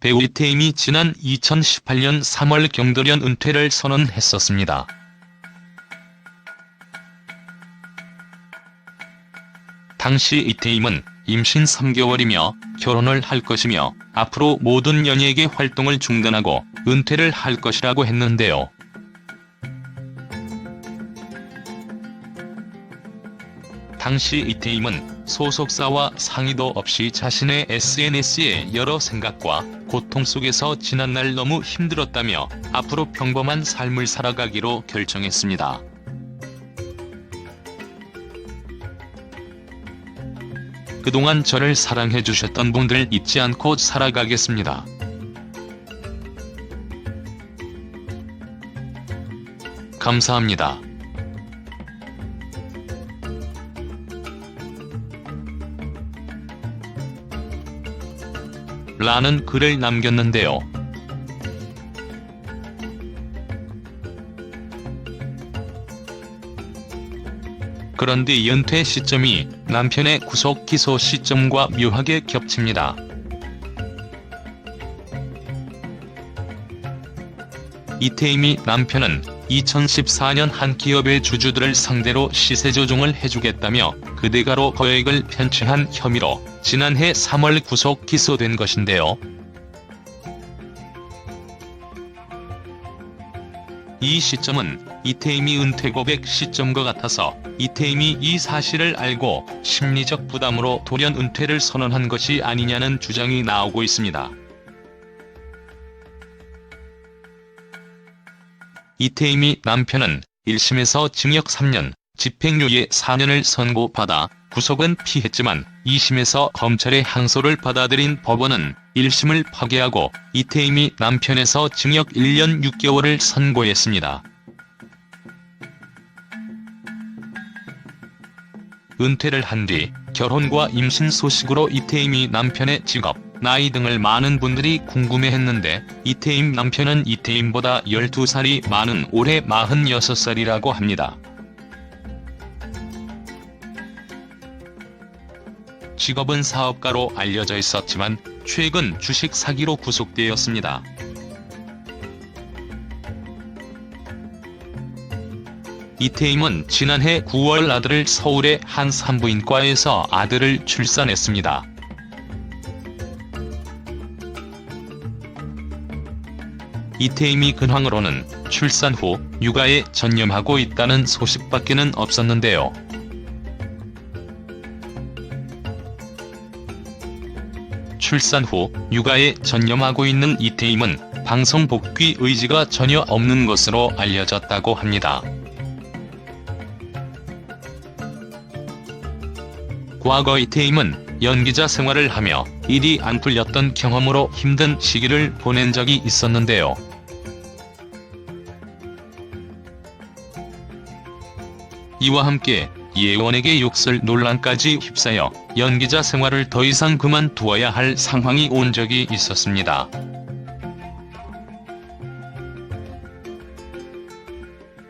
배우 이태임이 지난 2018년 3월 경돌연 은퇴를 선언했었습니다. 당시 이태임은 임신 3개월이며 결혼을 할 것이며 앞으로 모든 연예계 활동을 중단하고 은퇴를 할 것이라고 했는데요. 당시 이태임은 소속사와 상의도 없이 자신의 SNS에 여러 생각과 고통 속에서 지난날 너무 힘들었다며 앞으로 평범한 삶을 살아가기로 결정했습니다. 그동안 저를 사랑해주셨던 분들 잊지 않고 살아가겠습니다. 감사합니다. 라는 글을 남겼는데요. 그런데 연퇴 시점이 남편의 구속 기소 시점과 묘하게 겹칩니다. 이태임이 남편은 2014년 한 기업의 주주들을 상대로 시세 조종을 해주겠다며 그대가로 거액을 편취한 혐의로 지난해 3월 구속 기소된 것인데요. 이 시점은 이태임이 은퇴 고백 시점과 같아서 이태임이 이 사실을 알고 심리적 부담으로 돌연 은퇴를 선언한 것이 아니냐는 주장이 나오고 있습니다. 이태임이 남편은 1심에서 징역 3년, 집행유예 4년을 선고받아 구속은 피했지만 2심에서 검찰의 항소를 받아들인 법원은 1심을 파기하고 이태임이 남편에서 징역 1년 6개월을 선고했습니다. 은퇴를 한 뒤 결혼과 임신 소식으로 이태임이 남편의 직업, 나이 등을 많은 분들이 궁금해했는데 이태임 남편은 이태임보다 12살이 많은 올해 46살이라고 합니다. 직업은 사업가로 알려져 있었지만 최근 주식 사기로 구속되었습니다. 이태임은 지난해 9월 아들을 서울의 한 산부인과에서 아들을 출산했습니다. 이태임이 근황으로는 출산 후 육아에 전념하고 있다는 소식밖에는 없었는데요. 출산 후 육아에 전념하고 있는 이태임은 방송 복귀 의지가 전혀 없는 것으로 알려졌다고 합니다. 과거 이태임은 연기자 생활을 하며 일이 안 풀렸던 경험으로 힘든 시기를 보낸 적이 있었는데요. 이와 함께 예원에게 욕설 논란까지 휩싸여 연기자 생활을 더 이상 그만두어야 할 상황이 온 적이 있었습니다.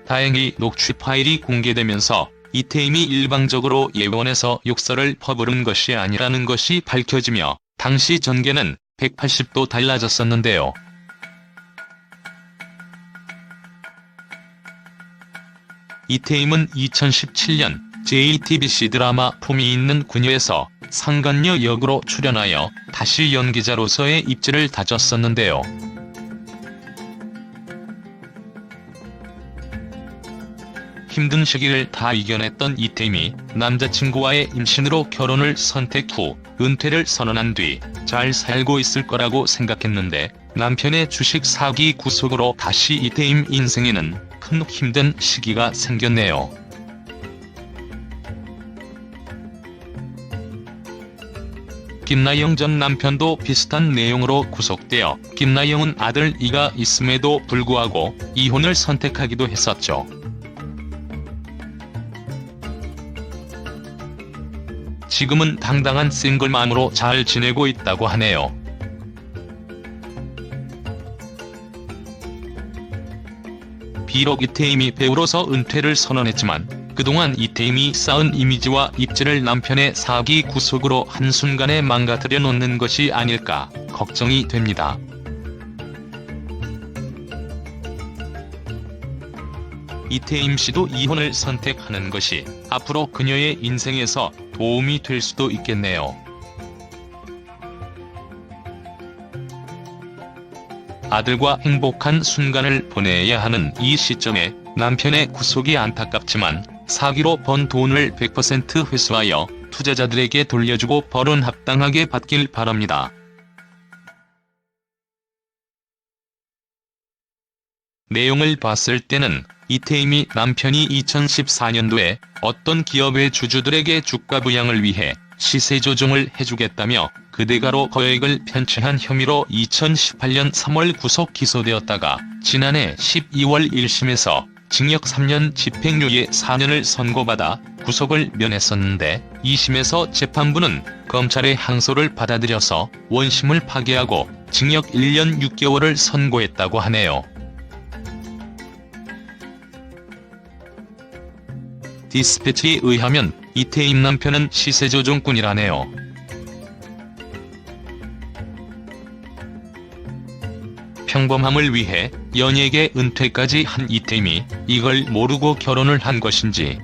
다행히 녹취 파일이 공개되면서 이태임이 일방적으로 예원에서 욕설을 퍼부른 것이 아니라는 것이 밝혀지며 당시 전개는 180도 달라졌었는데요. 이태임은 2017년 JTBC 드라마 품이 있는 그녀에서 상간녀 역으로 출연하여 다시 연기자로서의 입지를 다졌었는데요. 힘든 시기를 다 이겨냈던 이태임이 남자친구와의 임신으로 결혼을 선택 후 은퇴를 선언한 뒤 잘 살고 있을 거라고 생각했는데 남편의 주식 사기 구속으로 다시 이태임 인생에는 큰 힘든 시기가 생겼네요. 김나영 전 남편도 비슷한 내용으로 구속되어 김나영은 아들 이가 있음에도 불구하고 이혼을 선택하기도 했었죠. 지금은 당당한 싱글맘으로 잘 지내고 있다고 하네요. 비록 이태임이 배우로서 은퇴를 선언했지만 그동안 이태임이 쌓은 이미지와 입지를 남편의 사기 구속으로 한순간에 망가뜨려 놓는 것이 아닐까 걱정이 됩니다. 이태임 씨도 이혼을 선택하는 것이 앞으로 그녀의 인생에서 도움이 될 수도 있겠네요. 아들과 행복한 순간을 보내야 하는 이 시점에 남편의 구속이 안타깝지만 사기로 번 돈을 100% 회수하여 투자자들에게 돌려주고 벌은 합당하게 받길 바랍니다. 내용을 봤을 때는 이태임이 남편이 2014년도에 어떤 기업의 주주들에게 주가 부양을 위해 시세 조정을 해주겠다며 그대가로 거액을 편취한 혐의로 2018년 3월 구속 기소되었다가 지난해 12월 1심에서 징역 3년 집행유예 4년을 선고받아 구속을 면했었는데 2심에서 재판부는 검찰의 항소를 받아들여서 원심을 파기하고 징역 1년 6개월을 선고했다고 하네요. 디스패치에 의하면 이태임 남편은 시세조종꾼이라네요. 평범함을 위해 연예계 은퇴까지 한 이태임이 이걸 모르고 결혼을 한 것인지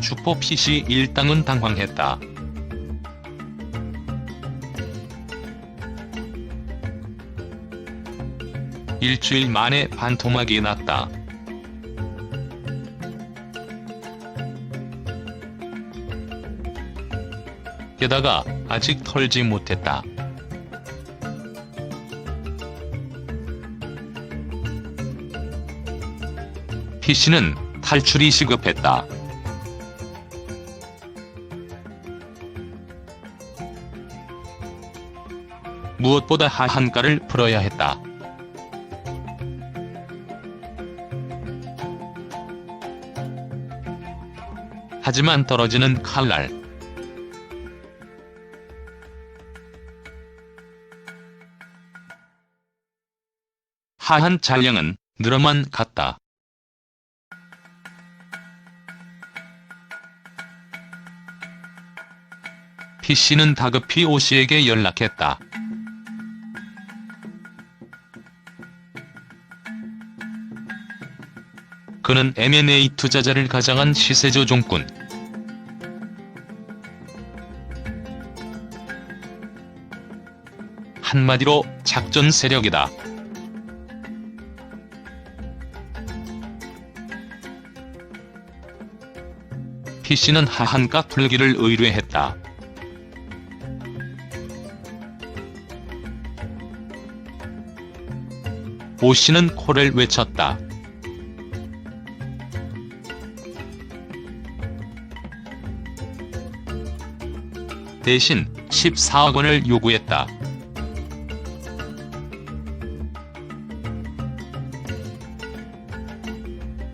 주포 PC 일당은 당황했다. 일주일 만에 반토막이 났다. 게다가 아직 털지 못했다. PC는 탈출이 시급했다. 무엇보다 하한가를 풀어야 했다. 하지만 떨어지는 칼날. 하한 잔량은 늘어만 갔다. PC는 다급히 오씨에게 연락했다. 그는 M&A 투자자를 가장한 시세조종꾼. 한마디로 작전 세력이다. PC는 하한가 풀기를 의뢰했다. 오씨는 코를 외쳤다. 대신 14억 원을 요구했다.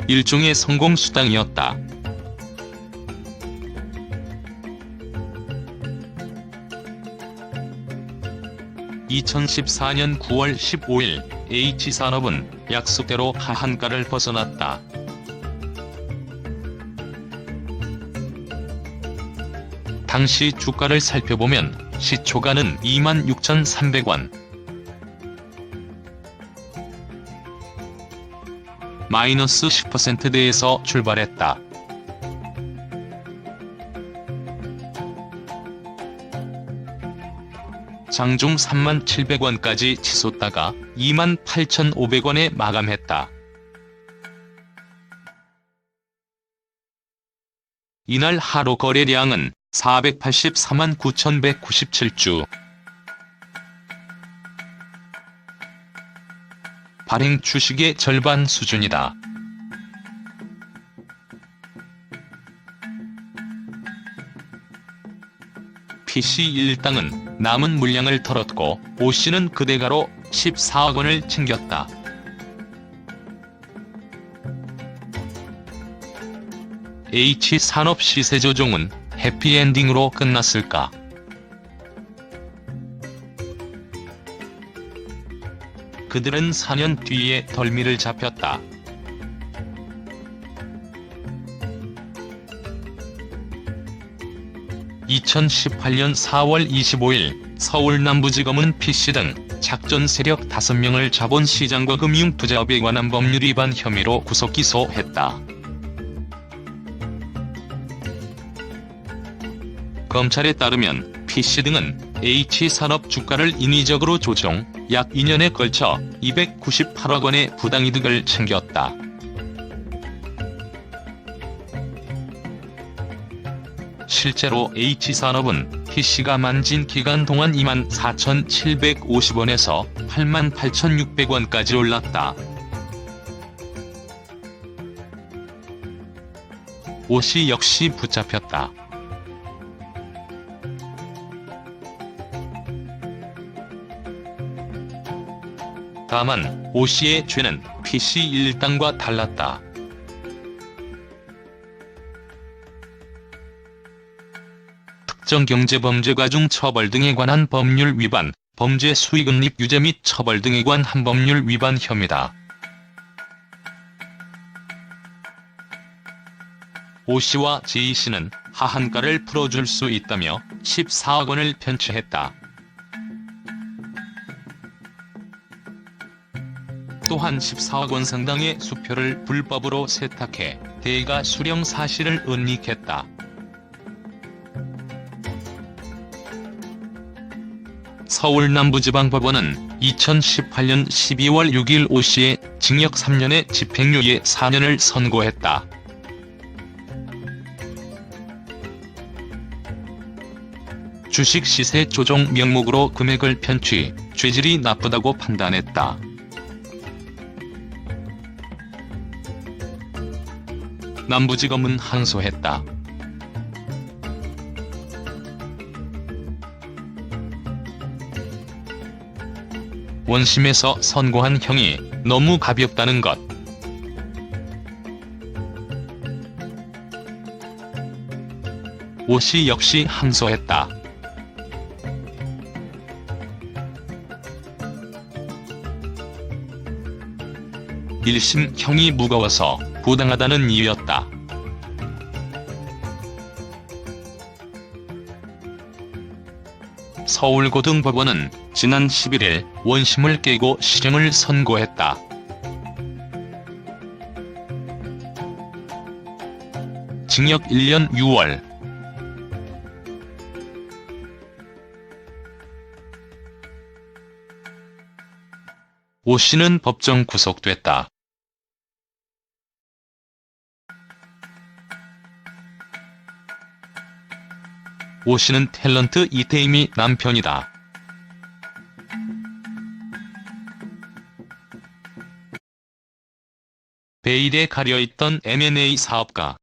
일종의 성공 수당이었다. (2014년 9월 15일) H산업은 약속대로 하한가를 벗어났다. 당시 주가를 살펴보면 시초가는 26,300원. 마이너스 10%대에서 출발했다. 장중 38,700원까지 치솟다가 28,500원에 마감했다. 이날 하루 거래량은 484만 9,197주. 발행 주식의 절반 수준이다. PC 일당은 남은 물량을 털었고 오씨는 그 대가로 14억 원을 챙겼다. H산업 시세 조종은 해피엔딩으로 끝났을까? 그들은 4년 뒤에 덜미를 잡혔다. 2018년 4월 25일 서울 남부지검은 P씨 등 작전 세력 5명을 자본시장과 금융투자업에 관한 법률 위반 혐의로 구속 기소했다. 검찰에 따르면 P씨 등은 H산업 주가를 인위적으로 조정, 약 2년에 걸쳐 298억 원의 부당이득을 챙겼다. 실제로 H산업은 P씨가 만진 기간 동안 24,750원에서 88,600원까지 올랐다. 오씨 역시 붙잡혔다. 다만 오 씨의 죄는 PC 일당과 달랐다. 특정 경제범죄가 중 처벌 등에 관한 법률 위반, 범죄 수익은립 유죄 및 처벌 등에 관한 법률 위반 혐의다. 오 씨와 제이 씨는 하한가를 풀어줄 수 있다며 14억 원을 편취했다. 또한 14억 원 상당의 수표를 불법으로 세탁해 대가 수령 사실을 은닉했다. 서울 남부지방법원은 2018년 12월 6일 오씨의 징역 3년에 집행유예 4년을 선고했다. 주식 시세 조정 명목으로 금액을 편취, 죄질이 나쁘다고 판단했다. 남부지검은 항소했다. 원심에서 선고한 형이 너무 가볍다는 것. 오씨 역시 항소했다. 일심 형이 무거워서 부당하다는 이유였다. 서울고등법원은 지난 11일 원심을 깨고 실형을 선고했다. 징역 1년 6월 오 씨는 법정 구속됐다. 오 씨는 탤런트 이태임이 남편이다. 베일에 가려있던 M&A 사업가